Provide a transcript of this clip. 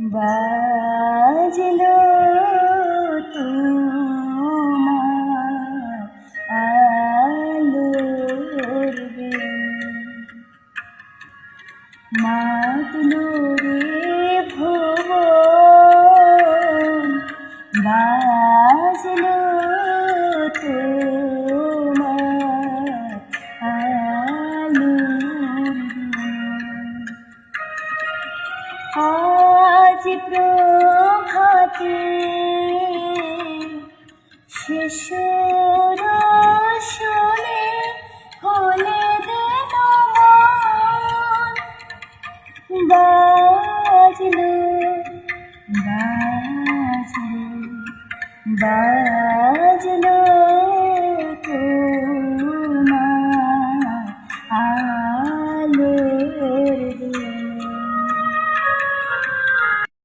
বাজলো তোমার আলোর মাতলো রে ভুবন বাজলো তোমার আলোর বেণী আজ প্রভাতে শিশুর শুনে হলে দেন বাজলো বাজলো বাজলো।